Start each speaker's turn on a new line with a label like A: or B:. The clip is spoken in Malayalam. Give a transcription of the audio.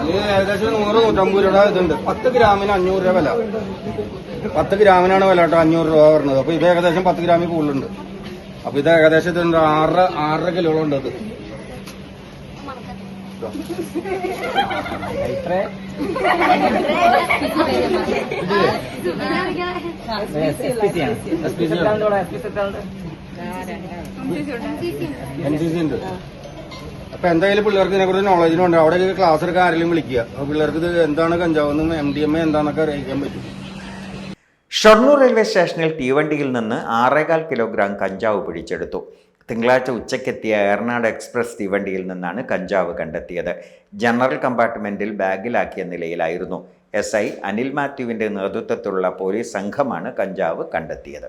A: അതിന് ഏകദേശം നൂറ് നൂറ്റമ്പത് രൂപ ഇതുണ്ട്. പത്ത് ഗ്രാമിന് അഞ്ഞൂറ് രൂപ വില. പത്ത് ഗ്രാമിനാണ് വില കേട്ടോ അഞ്ഞൂറ് രൂപ വരുന്നത് അപ്പൊ ഇത് ഏകദേശം പത്ത് ഗ്രാമിൽ കൂടുതലുണ്ട്. അപ്പൊ ഇത് ഏകദേശം ഇതുണ്ട് ആറര ആറര കിലോളം ഉണ്ട് ഇത് എൻ സി സി ഉണ്ട്. അപ്പൊ എന്തായാലും പിള്ളേർക്ക് ഇതിനെ കുറിച്ച് നോളജിനും ഉണ്ട്. അവിടെ ക്ലാസ് എടുക്കാൻ ആരെങ്കിലും വിളിക്കുക. അപ്പൊ പിള്ളേർക്ക് ഇത് എന്താണ് കഞ്ചാവെന്നും എം ഡി എം എ എന്താണെന്നൊക്കെ അറിയിക്കാൻ പറ്റും.
B: ഷൊർണൂർ റെയിൽവേ സ്റ്റേഷനിൽ തീവണ്ടിയിൽ നിന്ന് ആറേകാൽ കിലോഗ്രാം കഞ്ചാവ് പിടിച്ചെടുത്തു. തിങ്കളാഴ്ച ഉച്ചയ്ക്കെത്തിയ എറണാട് എക്സ്പ്രസ് തീവണ്ടിയിൽ നിന്നാണ് കഞ്ചാവ് കണ്ടെത്തിയത്. ജനറൽ കമ്പാർട്ട്മെന്റിൽ ബാഗിലാക്കിയ നിലയിലായിരുന്നു. എസ് ഐ അനിൽ മാത്യുവിന്റെ നേതൃത്വത്തിലുള്ള പോലീസ് സംഘമാണ് കഞ്ചാവ് കണ്ടെത്തിയത്.